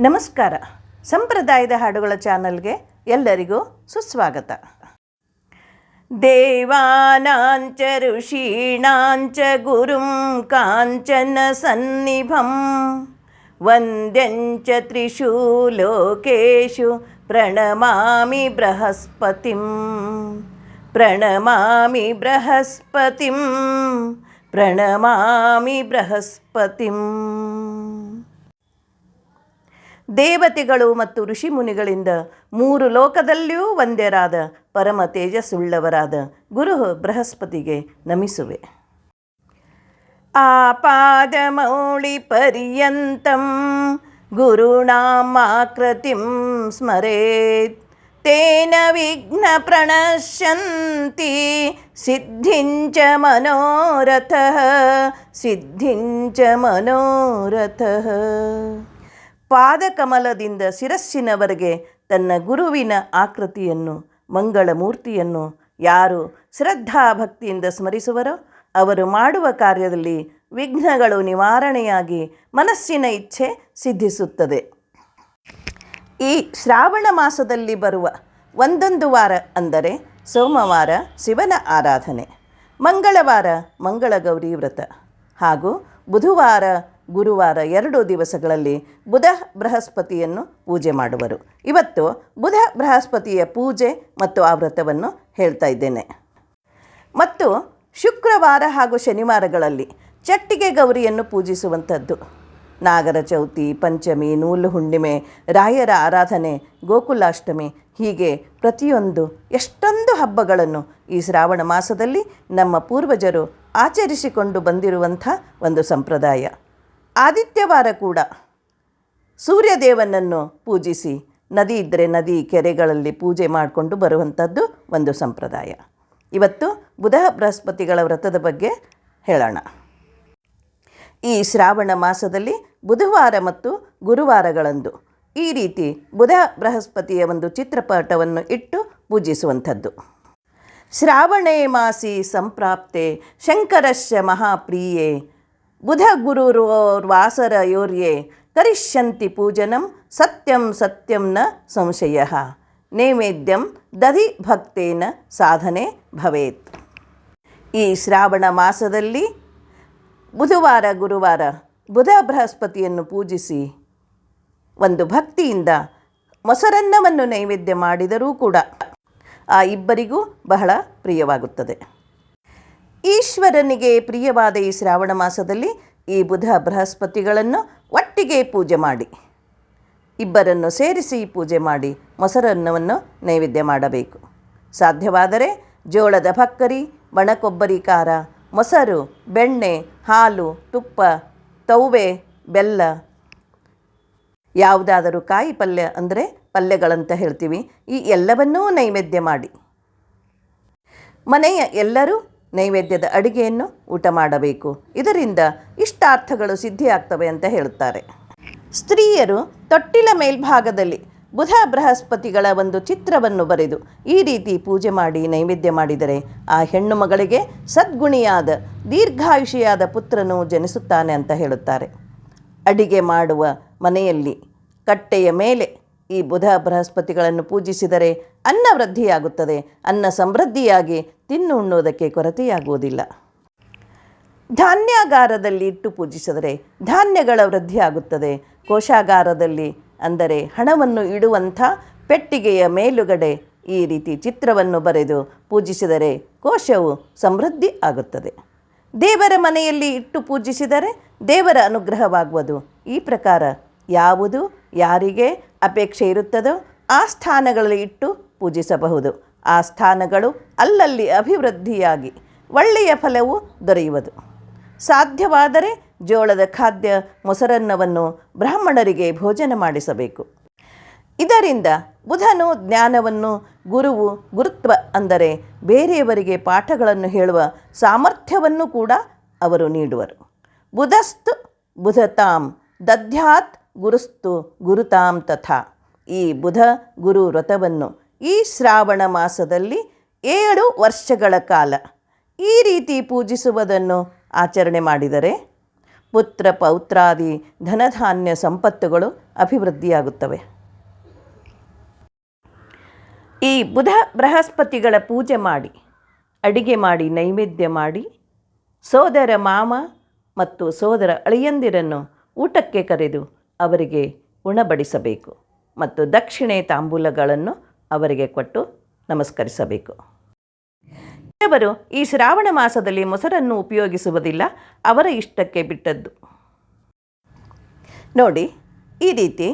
ನಮಸ್ಕಾರ. ಸಂಪ್ರದಾಯದ ಹಾಡುಗಳ ಚಾನಲ್ಗೆ ಎಲ್ಲರಿಗೂ ಸುಸ್ವಾಗತ. ದೇವಾನಾಂಚ ಋಷೀಣಾಂಚ ಗುರುಂ ಕಾಂಚನ ಸನ್ನಿಭಂ. ವಂದ್ಯಂಚ ತ್ರಿಷು ಲೋಕೇಶು ಪ್ರಣಮಾಮಿ ಬೃಹಸ್ಪತಿಂ. ಪ್ರಣಮಾಮಿ ಬೃಹಸ್ಪತಿಂ. ಪ್ರಣಮಾಮಿ ಬೃಹಸ್ಪತಿಂ. ದೇವತೆಗಳು ಮತ್ತು ಋಷಿಮುನಿಗಳಿಂದ ಮೂರು ಲೋಕದಲ್ಲಿಯೂ ಒಂದೇರಾದ ಪರಮ ತೇಜಸ್ಸುಳ್ಳವರಾದ ಗುರು ಬೃಹಸ್ಪತಿಗೆ ನಮಿಸುವೆ. ಆಪಾದಮೌಳಿ ಪರ್ಯಂತಂ ಗುರುಣಾಮಾಕೃತಿಂ ಸ್ಮರೇತ್. ತೇನ ವಿಘ್ನ ಪ್ರಣಶ್ಯಂತಿ ಸಿದ್ಧಿಂಚ ಮನೋರಥಃ ಸಿದ್ಧಿಂಚ ಮನೋರಥಃ. ಪಾದಕಮಲದಿಂದ ಶಿರಸ್ಸಿನವರೆಗೆ ತನ್ನ ಗುರುವಿನ ಆಕೃತಿಯನ್ನು ಮಂಗಳ ಮೂರ್ತಿಯನ್ನು ಯಾರು ಶ್ರದ್ಧಾಭಕ್ತಿಯಿಂದ ಸ್ಮರಿಸುವರೋ ಅವರು ಮಾಡುವ ಕಾರ್ಯದಲ್ಲಿ ವಿಘ್ನಗಳು ನಿವಾರಣೆಯಾಗಿ ಮನಸ್ಸಿನ ಇಚ್ಛೆ ಸಿದ್ಧಿಸುತ್ತದೆ. ಈ ಶ್ರಾವಣ ಮಾಸದಲ್ಲಿ ಬರುವ ಒಂದೊಂದು ವಾರ ಅಂದರೆ ಸೋಮವಾರ ಶಿವನ ಆರಾಧನೆ, ಮಂಗಳವಾರ ಮಂಗಳಗೌರಿ ವ್ರತ ಹಾಗೂ ಬುಧವಾರ ಗುರುವಾರ ಎರಡು ದಿವಸಗಳಲ್ಲಿ ಬುಧ ಬೃಹಸ್ಪತಿಯನ್ನು ಪೂಜೆ ಮಾಡುವರು. ಇವತ್ತು ಬುಧ ಬೃಹಸ್ಪತಿಯ ಪೂಜೆ ಮತ್ತು ಆ ವ್ರತವನ್ನು ಹೇಳ್ತಾ ಇದ್ದೇನೆ. ಮತ್ತು ಶುಕ್ರವಾರ ಹಾಗೂ ಶನಿವಾರಗಳಲ್ಲಿ ಚಟ್ಟಿಗೆ ಗೌರಿಯನ್ನು ಪೂಜಿಸುವಂಥದ್ದು. ನಾಗರ ಚೌತಿ, ಪಂಚಮಿ, ನೂಲು ಹುಣ್ಣಿಮೆ, ರಾಯರ ಆರಾಧನೆ, ಗೋಕುಲಾಷ್ಟಮಿ ಹೀಗೆ ಪ್ರತಿಯೊಂದು ಎಷ್ಟೊಂದು ಹಬ್ಬಗಳನ್ನು ಈ ಶ್ರಾವಣ ಮಾಸದಲ್ಲಿ ನಮ್ಮ ಪೂರ್ವಜರು ಆಚರಿಸಿಕೊಂಡು ಬಂದಿರುವಂಥ ಒಂದು ಸಂಪ್ರದಾಯ. ಆದಿತ್ಯವಾರ ಕೂಡ ಸೂರ್ಯದೇವನನ್ನು ಪೂಜಿಸಿ ನದಿ ಇದ್ದರೆ ನದಿ ಕೆರೆಗಳಲ್ಲಿ ಪೂಜೆ ಮಾಡಿಕೊಂಡು ಬರುವಂಥದ್ದು ಒಂದು ಸಂಪ್ರದಾಯ. ಇವತ್ತು ಬುಧ ಬೃಹಸ್ಪತಿಗಳ ವ್ರತದ ಬಗ್ಗೆ ಹೇಳೋಣ. ಈ ಶ್ರಾವಣ ಮಾಸದಲ್ಲಿ ಬುಧವಾರ ಮತ್ತು ಗುರುವಾರಗಳಂದು ಈ ರೀತಿ ಬುಧ ಬೃಹಸ್ಪತಿಯ ಒಂದು ಚಿತ್ರಪಟವನ್ನು ಇಟ್ಟು ಪೂಜಿಸುವಂಥದ್ದು. ಶ್ರಾವಣೇ ಮಾಸಿ ಸಂಪ್ರಾಪ್ತೆ ಶಂಕರಶ್ಯ ಮಹಾಪ್ರಿಯೆ ಬುಧ ಗುರುರ್ವಾಸರಯೋರ್ಯೆ ಕರಿಷ್ಯಂತಿ ಪೂಜನಂ ಸತ್ಯಂ ಸತ್ಯಂ ನ ಸಂಶಯ. ನೈವೇದ್ಯಂ ದಧಿ ಭಕ್ತೇನ ಸಾಧನೆ ಭವೇತ್. ಈ ಶ್ರಾವಣ ಮಾಸದಲ್ಲಿ ಬುಧವಾರ, ಗುರುವಾರ ಬುಧ ಬೃಹಸ್ಪತಿಯನ್ನು ಪೂಜಿಸಿ ಒಂದು ಭಕ್ತಿಯಿಂದ ಮೊಸರನ್ನವನ್ನು ನೈವೇದ್ಯ ಮಾಡಿದರೂ ಕೂಡ ಆ ಇಬ್ಬರಿಗೂ ಬಹಳ ಪ್ರಿಯವಾಗುತ್ತದೆ. ಈಶ್ವರನಿಗೆ ಪ್ರಿಯವಾದ ಈ ಶ್ರಾವಣ ಮಾಸದಲ್ಲಿ ಈ ಬುಧ ಬೃಹಸ್ಪತಿಗಳನ್ನು ಒಟ್ಟಿಗೆ ಪೂಜೆ ಮಾಡಿ. ಇಬ್ಬರನ್ನು ಸೇರಿಸಿ ಪೂಜೆ ಮಾಡಿ ಮೊಸರನ್ನವನ್ನು ನೈವೇದ್ಯ ಮಾಡಬೇಕು. ಸಾಧ್ಯವಾದರೆ ಜೋಳದ ಭಕ್ಕರಿ ಒಣಕೊಬ್ಬರಿ ಖಾರ ಮೊಸರು, ಬೆಣ್ಣೆ, ಹಾಲು, ತುಪ್ಪ, ತೌವೆ, ಬೆಲ್ಲ, ಯಾವುದಾದರೂ ಕಾಯಿ ಪಲ್ಯ ಅಂದರೆ ಪಲ್ಯಗಳಂತ ಹೇಳ್ತೀವಿ. ಈ ಎಲ್ಲವನ್ನೂ ನೈವೇದ್ಯ ಮಾಡಿ. ಮನೆಯ ಎಲ್ಲರೂ ನೈವೇದ್ಯದ ಅಡಿಗೆಯನ್ನು ಊಟ ಮಾಡಬೇಕು. ಇದರಿಂದ ಇಷ್ಟಾರ್ಥಗಳು ಸಿದ್ಧಿಯಾಗ್ತವೆ ಅಂತ ಹೇಳುತ್ತಾರೆ. ಸ್ತ್ರೀಯರು ತೊಟ್ಟಿಲ ಮೇಲ್ಭಾಗದಲ್ಲಿ ಬುಧ ಬೃಹಸ್ಪತಿಗಳ ಒಂದು ಚಿತ್ರವನ್ನು ಬರೆದು ಈ ರೀತಿ ಪೂಜೆ ಮಾಡಿ ನೈವೇದ್ಯ ಮಾಡಿದರೆ ಆ ಹೆಣ್ಣು ಮಗಳಿಗೆ ಸದ್ಗುಣಿಯಾದ, ದೀರ್ಘಾಯುಷಿಯಾದ ಪುತ್ರನು ಜನಿಸುತ್ತಾನೆ ಅಂತ ಹೇಳುತ್ತಾರೆ. ಅಡಿಗೆ ಮಾಡುವ ಮನೆಯಲ್ಲಿ ಕಟ್ಟೆಯ ಮೇಲೆ ಈ ಬುಧ ಬೃಹಸ್ಪತಿಗಳನ್ನು ಪೂಜಿಸಿದರೆ ಅನ್ನ ವೃದ್ಧಿಯಾಗುತ್ತದೆ. ಅನ್ನ ಸಮೃದ್ಧಿಯಾಗಿ ತಿನ್ನು ಉಣ್ಣುವುದಕ್ಕೆ ಕೊರತೆಯಾಗುವುದಿಲ್ಲ. ಧಾನ್ಯಾಗಾರದಲ್ಲಿ ಇಟ್ಟು ಪೂಜಿಸಿದರೆ ಧಾನ್ಯಗಳ ವೃದ್ಧಿಯಾಗುತ್ತದೆ. ಕೋಶಾಗಾರದಲ್ಲಿ ಅಂದರೆ ಹಣವನ್ನು ಇಡುವಂಥ ಪೆಟ್ಟಿಗೆಯ ಮೇಲುಗಡೆ ಈ ರೀತಿ ಚಿತ್ರವನ್ನು ಬರೆದು ಪೂಜಿಸಿದರೆ ಕೋಶವು ಸಮೃದ್ಧಿ ಆಗುತ್ತದೆ. ದೇವರ ಮನೆಯಲ್ಲಿ ಇಟ್ಟು ಪೂಜಿಸಿದರೆ ದೇವರ ಅನುಗ್ರಹವಾಗುವುದು. ಈ ಪ್ರಕಾರ ಯಾವುದು, ಯಾರಿಗೆ ಅಪೇಕ್ಷೆ ಇರುತ್ತದೋ ಆ ಸ್ಥಾನಗಳಲ್ಲಿ ಇಟ್ಟು ಪೂಜಿಸಬಹುದು. ಆ ಸ್ಥಾನಗಳು ಅಲ್ಲಲ್ಲಿ ಅಭಿವೃದ್ಧಿಯಾಗಿ ಒಳ್ಳೆಯ ಫಲವು ದೊರೆಯುವುದು. ಸಾಧ್ಯವಾದರೆ ಜೋಳದ ಖಾದ್ಯ ಮೊಸರನ್ನವನ್ನು ಬ್ರಾಹ್ಮಣರಿಗೆ ಭೋಜನ ಮಾಡಿಸಬೇಕು. ಇದರಿಂದ ಬುಧನು ಜ್ಞಾನವನ್ನು, ಗುರುವು ಗುರುತ್ವ ಅಂದರೆ ಬೇರೆಯವರಿಗೆ ಪಾಠಗಳನ್ನು ಹೇಳುವ ಸಾಮರ್ಥ್ಯವನ್ನು ಕೂಡ ಅವರು ನೀಡುವರು. ಬುಧಸ್ತು ಬುಧತಾಂ ದಧ್ಯಾತ್ ಗುರುಸ್ತು ಗುರುತಾಂ ತಥಾ. ಈ ಬುಧ ಗುರು ವ್ರತವನ್ನು ಈ ಶ್ರಾವಣ ಮಾಸದಲ್ಲಿ ಏಳು ವರ್ಷಗಳ ಕಾಲ ಈ ರೀತಿ ಪೂಜಿಸುವುದನ್ನು ಆಚರಣೆ ಮಾಡಿದರೆ ಪುತ್ರ ಪೌತ್ರಾದಿ ಧನಧಾನ್ಯ ಸಂಪತ್ತುಗಳು ಅಭಿವೃದ್ಧಿಯಾಗುತ್ತವೆ. ಈ ಬುಧ ಬೃಹಸ್ಪತಿಗಳ ಪೂಜೆ ಮಾಡಿ, ಅಡಿಗೆ ಮಾಡಿ, ನೈವೇದ್ಯ ಮಾಡಿ, ಸೋದರ ಮಾಮ ಮತ್ತು ಸೋದರ ಅಳಿಯಂದಿರನ್ನು ಊಟಕ್ಕೆ ಕರೆದು ಅವರಿಗೆ ಉಣಬಡಿಸಬೇಕು ಮತ್ತು ದಕ್ಷಿಣೆ ತಾಂಬೂಲಗಳನ್ನು ಅವರಿಗೆ ಕೊಟ್ಟು ನಮಸ್ಕರಿಸಬೇಕು. ಕೆಲವರು ಈ ಶ್ರಾವಣ ಮಾಸದಲ್ಲಿ ಮೊಸರನ್ನು ಉಪಯೋಗಿಸುವುದಿಲ್ಲ, ಅವರ ಇಷ್ಟಕ್ಕೆ ಬಿಟ್ಟದ್ದು. ನೋಡಿ, ಈ ರೀತಿ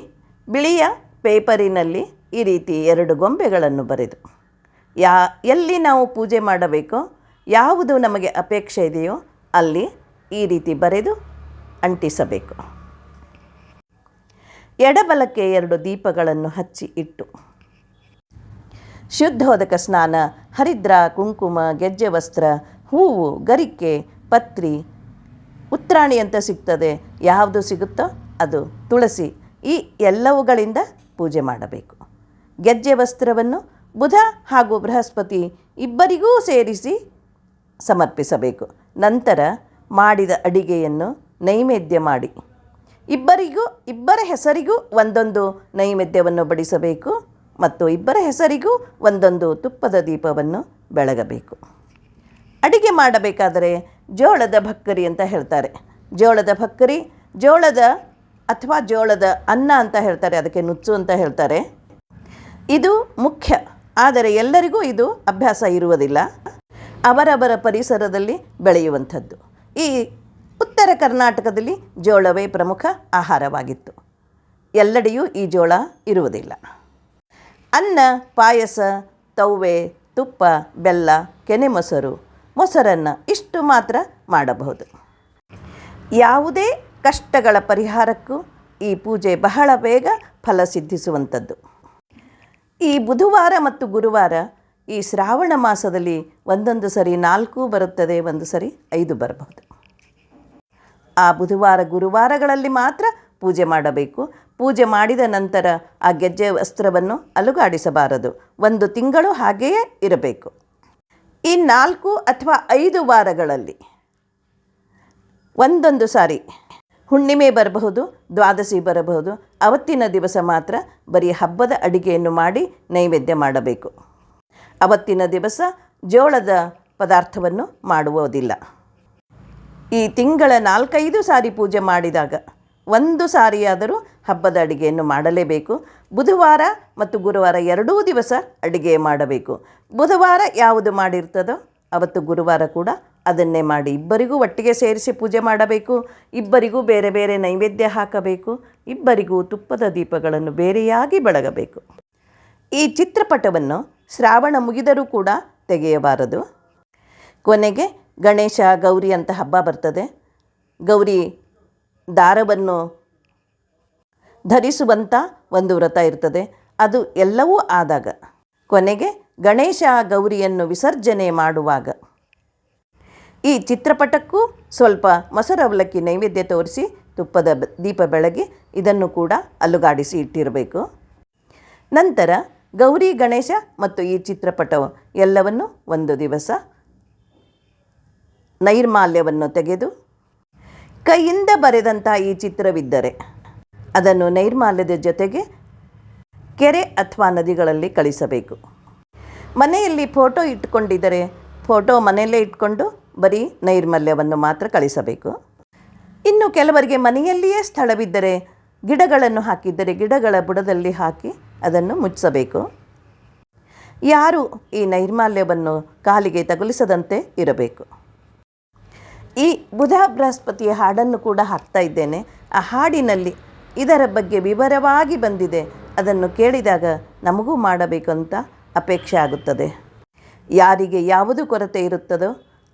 ಬಿಳಿಯ ಪೇಪರಿನಲ್ಲಿ ಈ ರೀತಿ ಎರಡು ಗೊಂಬೆಗಳನ್ನು ಬರೆದು, ಯಾ, ಎಲ್ಲಿ ನಾವು ಪೂಜೆ ಮಾಡಬೇಕೋ, ಯಾವುದು ನಮಗೆ ಅಪೇಕ್ಷೆ ಇದೆಯೋ ಅಲ್ಲಿ ಈ ರೀತಿ ಬರೆದು ಅಂಟಿಸಬೇಕು. ಎಡಬಲಕ್ಕೆ ಎರಡು ದೀಪಗಳನ್ನು ಹಚ್ಚಿ ಇಟ್ಟು. ಶುದ್ಧೋದಕ ಸ್ನಾನ, ಹರಿದ್ರ, ಕುಂಕುಮ, ಗೆಜ್ಜೆ ವಸ್ತ್ರ, ಹೂವು, ಗರಿಕೆ, ಪತ್ರಿ, ಉತ್ರಾಣಿ ಅಂತ ಸಿಗ್ತದೆ. ಯಾವುದು ಸಿಗುತ್ತೋ ಅದು ತುಳಸಿ. ಈ ಎಲ್ಲವುಗಳಿಂದ ಪೂಜೆ ಮಾಡಬೇಕು. ಗೆಜ್ಜೆ ವಸ್ತ್ರವನ್ನು ಬುಧ ಹಾಗೂ ಬೃಹಸ್ಪತಿ ಇಬ್ಬರಿಗೂ ಸೇರಿಸಿ ಸಮರ್ಪಿಸಬೇಕು. ನಂತರ ಮಾಡಿದ ಅಡಿಗೆಯನ್ನು ನೈವೇದ್ಯ ಮಾಡಿ. ಇಬ್ಬರಿಗೂ, ಇಬ್ಬರ ಹೆಸರಿಗೂ ಒಂದೊಂದು ನೈವೇದ್ಯವನ್ನು ಬಡಿಸಬೇಕು ಮತ್ತು ಇಬ್ಬರ ಹೆಸರಿಗೂ ಒಂದೊಂದು ತುಪ್ಪದ ದೀಪವನ್ನು ಬೆಳಗಬೇಕು. ಅಡಿಗೆ ಮಾಡಬೇಕಾದರೆ ಜೋಳದ ಭಕ್ಕರಿ ಅಂತ ಹೇಳ್ತಾರೆ. ಜೋಳದ ಭಕ್ಕರಿ, ಜೋಳದ ಅಥವಾ ಜೋಳದ ಅನ್ನ ಅಂತ ಹೇಳ್ತಾರೆ, ಅದಕ್ಕೆ ನುಚ್ಚು ಅಂತ ಹೇಳ್ತಾರೆ. ಇದು ಮುಖ್ಯ, ಆದರೆ ಎಲ್ಲರಿಗೂ ಇದು ಅಭ್ಯಾಸ ಇರುವುದಿಲ್ಲ. ಅವರವರ ಪರಿಸರದಲ್ಲಿ ಬೆಳೆಯುವಂಥದ್ದು. ಈ ಉತ್ತರ ಕರ್ನಾಟಕದಲ್ಲಿ ಜೋಳವೇ ಪ್ರಮುಖ ಆಹಾರವಾಗಿತ್ತು. ಎಲ್ಲೆಡೆಯೂ ಈ ಜೋಳ ಇರುವುದಿಲ್ಲ. ಅನ್ನ, ಪಾಯಸ, ತವ್ವೆ, ತುಪ್ಪ, ಬೆಲ್ಲ, ಕೆನೆ ಮೊಸರು, ಮೊಸರನ್ನು ಇಷ್ಟು ಮಾತ್ರ ಮಾಡಬಹುದು. ಯಾವುದೇ ಕಷ್ಟಗಳ ಪರಿಹಾರಕ್ಕೂ ಈ ಪೂಜೆ ಬಹಳ ಬೇಗ ಫಲ ಸಿದ್ಧಿಸುವಂಥದ್ದು. ಈ ಬುಧವಾರ ಮತ್ತು ಗುರುವಾರ ಈ ಶ್ರಾವಣ ಮಾಸದಲ್ಲಿ ಒಂದೊಂದು ಸರಿ ನಾಲ್ಕು ಬರುತ್ತದೆ, ಒಂದು ಸರಿ ಐದು ಬರಬಹುದು. ಆ ಬುಧವಾರ ಗುರುವಾರಗಳಲ್ಲಿ ಮಾತ್ರ ಪೂಜೆ ಮಾಡಬೇಕು. ಪೂಜೆ ಮಾಡಿದ ನಂತರ ಆ ಗೆಜ್ಜೆ ವಸ್ತ್ರವನ್ನು ಅಲುಗಾಡಿಸಬಾರದು. ಒಂದು ತಿಂಗಳು ಹಾಗೆಯೇ ಇರಬೇಕು. ಈ ನಾಲ್ಕು ಅಥವಾ ಐದು ವಾರಗಳಲ್ಲಿ ಒಂದೊಂದು ಸಾರಿ ಹುಣ್ಣಿಮೆ ಬರಬಹುದು, ದ್ವಾದಶಿ ಬರಬಹುದು, ಅವತ್ತಿನ ದಿವಸ ಮಾತ್ರ ಬರೀ ಹಬ್ಬದ ಅಡಿಗೆಯನ್ನು ಮಾಡಿ ನೈವೇದ್ಯ ಮಾಡಬೇಕು. ಅವತ್ತಿನ ದಿವಸ ಜೋಳದ ಪದಾರ್ಥವನ್ನು ಮಾಡುವುದಿಲ್ಲ. ಈ ತಿಂಗಳ ನಾಲ್ಕೈದು ಸಾರಿ ಪೂಜೆ ಮಾಡಿದಾಗ ಒಂದು ಸಾರಿಯಾದರೂ ಹಬ್ಬದ ಅಡಿಗೆಯನ್ನು ಮಾಡಲೇಬೇಕು. ಬುಧವಾರ ಮತ್ತು ಗುರುವಾರ ಎರಡೂ ದಿವಸ ಅಡುಗೆ ಮಾಡಬೇಕು. ಬುಧವಾರ ಯಾವುದು ಮಾಡಿರ್ತದೋ ಅವತ್ತು ಗುರುವಾರ ಕೂಡ ಅದನ್ನೇ ಮಾಡಿ ಇಬ್ಬರಿಗೂ ಒಟ್ಟಿಗೆ ಸೇರಿಸಿ ಪೂಜೆ ಮಾಡಬೇಕು. ಇಬ್ಬರಿಗೂ ಬೇರೆ ಬೇರೆ ನೈವೇದ್ಯ ಹಾಕಬೇಕು. ಇಬ್ಬರಿಗೂ ತುಪ್ಪದ ದೀಪಗಳನ್ನು ಬೇರೆಯಾಗಿ ಬೆಳಗಬೇಕು. ಈ ಚಿತ್ರಪಟವನ್ನು ಶ್ರಾವಣ ಮುಗಿದರೂ ಕೂಡ ತೆಗೆಯಬಾರದು. ಕೊನೆಗೆ ಗಣೇಶ ಗೌರಿ ಅಂತ ಹಬ್ಬ ಬರ್ತದೆ. ಗೌರಿ ದಾರವನ್ನು ಧರಿಸುವಂಥ ಒಂದು ವ್ರತ ಇರ್ತದೆ. ಅದು ಎಲ್ಲವೂ ಆದಾಗ ಕೊನೆಗೆ ಗಣೇಶ ಗೌರಿಯನ್ನು ವಿಸರ್ಜನೆ ಮಾಡುವಾಗ ಈ ಚಿತ್ರಪಟಕ್ಕೂ ಸ್ವಲ್ಪ ಮೊಸರವಲಕ್ಕಿ ನೈವೇದ್ಯ ತೋರಿಸಿ ತುಪ್ಪದ ದೀಪ ಬೆಳಗಿ ಇದನ್ನು ಕೂಡ ಅಲುಗಾಡಿಸಿ ಇಟ್ಟಿರಬೇಕು. ನಂತರ ಗೌರಿ, ಗಣೇಶ ಮತ್ತು ಈ ಚಿತ್ರಪಟವು ಎಲ್ಲವನ್ನು ಒಂದು ದಿವಸ ನೈರ್ಮಾಲ್ಯವನ್ನು ತೆಗೆದು ಕೈಯಿಂದ ಬರೆದಂಥ ಈ ಚಿತ್ರವಿದ್ದರೆ ಅದನ್ನು ನೈರ್ಮಾಲ್ಯದ ಜೊತೆಗೆ ಕೆರೆ ಅಥವಾ ನದಿಗಳಲ್ಲಿ ಕಳಿಸಬೇಕು. ಮನೆಯಲ್ಲಿ ಫೋಟೋ ಇಟ್ಕೊಂಡಿದ್ದರೆ ಫೋಟೋ ಮನೆಯಲ್ಲೇ ಇಟ್ಕೊಂಡು ಬರೀ ನೈರ್ಮಲ್ಯವನ್ನು ಮಾತ್ರ ಕಳಿಸಬೇಕು. ಇನ್ನು ಕೆಲವರಿಗೆ ಮನೆಯಲ್ಲಿಯೇ ಸ್ಥಳವಿದ್ದರೆ ಗಿಡಗಳನ್ನು ಹಾಕಿದ್ದರೆ ಗಿಡಗಳ ಬುಡದಲ್ಲಿ ಹಾಕಿ ಅದನ್ನು ಮುಚ್ಚಿಸಬೇಕು ಯಾರು ಈ ನೈರ್ಮಾಲ್ಯವನ್ನು ಕಾಲಿಗೆ ತಗುಲಿಸದಂತೆ ಇರಬೇಕು. ಈ ಬುಧ ಬೃಹಸ್ಪತಿಯ ಹಾಡನ್ನು ಕೂಡ ಹಾಕ್ತಾ ಇದ್ದೇನೆ. ಆ ಹಾಡಿನಲ್ಲಿ ಇದರ ಬಗ್ಗೆ ವಿವರವಾಗಿ ಬಂದಿದೆ. ಅದನ್ನು ಕೇಳಿದಾಗ ನಮಗೂ ಮಾಡಬೇಕು ಅಂತ ಅಪೇಕ್ಷೆ ಆಗುತ್ತದೆ. ಯಾರಿಗೆ ಯಾವುದು ಕೊರತೆ ಇರುತ್ತದೋ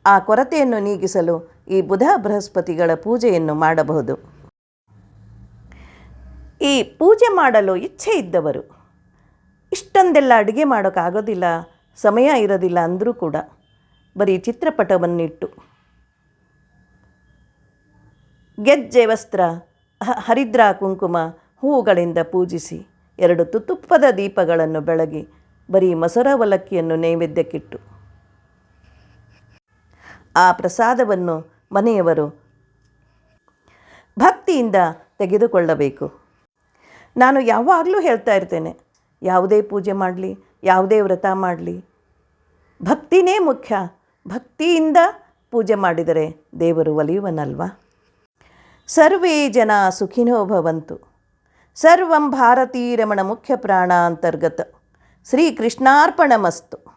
ಆ ಕೊರತೆಯನ್ನು ನೀಗಿಸಲು ಈ ಬುಧ ಬೃಹಸ್ಪತಿಗಳ ಪೂಜೆಯನ್ನು ಮಾಡಬಹುದು. ಈ ಪೂಜೆ ಮಾಡಲು ಇಚ್ಛೆ ಇದ್ದವರು, ಇಷ್ಟೊಂದೆಲ್ಲ ಅಡುಗೆ ಮಾಡೋಕ್ಕಾಗೋದಿಲ್ಲ, ಸಮಯ ಇರೋದಿಲ್ಲ ಅಂದರೂ ಕೂಡ ಬರೀ ಚಿತ್ರಪಟವನ್ನಿಟ್ಟು ಗೆಜ್ಜೆ ವಸ್ತ್ರ ಹರಿದ್ರಾ ಕುಂಕುಮ, ಹೂವುಗಳಿಂದ ಪೂಜಿಸಿ ಎರಡು ತುತ್ತುಪ್ಪದ ದೀಪಗಳನ್ನು ಬೆಳಗಿ ಬರೀ ಮೊಸರ ಅವಲಕ್ಕಿಯನ್ನು ನೈವೇದ್ಯಕ್ಕಿಟ್ಟು. ಆ ಪ್ರಸಾದವನ್ನು ಮನೆಯವರು ಭಕ್ತಿಯಿಂದ ತೆಗೆದುಕೊಳ್ಳಬೇಕು. ನಾನು ಯಾವಾಗಲೂ ಹೇಳ್ತಾ ಇರ್ತೇನೆ, ಯಾವುದೇ ಪೂಜೆ ಮಾಡಲಿ, ಯಾವುದೇ ವ್ರತ ಮಾಡಲಿ. ಭಕ್ತಿನೇ ಮುಖ್ಯ, ಭಕ್ತಿಯಿಂದ ಪೂಜೆ ಮಾಡಿದರೆ ದೇವರು ಒಲಿಯುವನಲ್ವಾ? ಸರ್ವೇ ಜನ ಸುಖಿನೋ ಭವಂತು. ಸರ್ವಂ ಭಾರತೀರಮಣ ಮುಖ್ಯ ಪ್ರಾಣಾಂತರ್ಗತ. ಶ್ರೀಕೃಷ್ಣಾರ್ಪಣಮಸ್ತು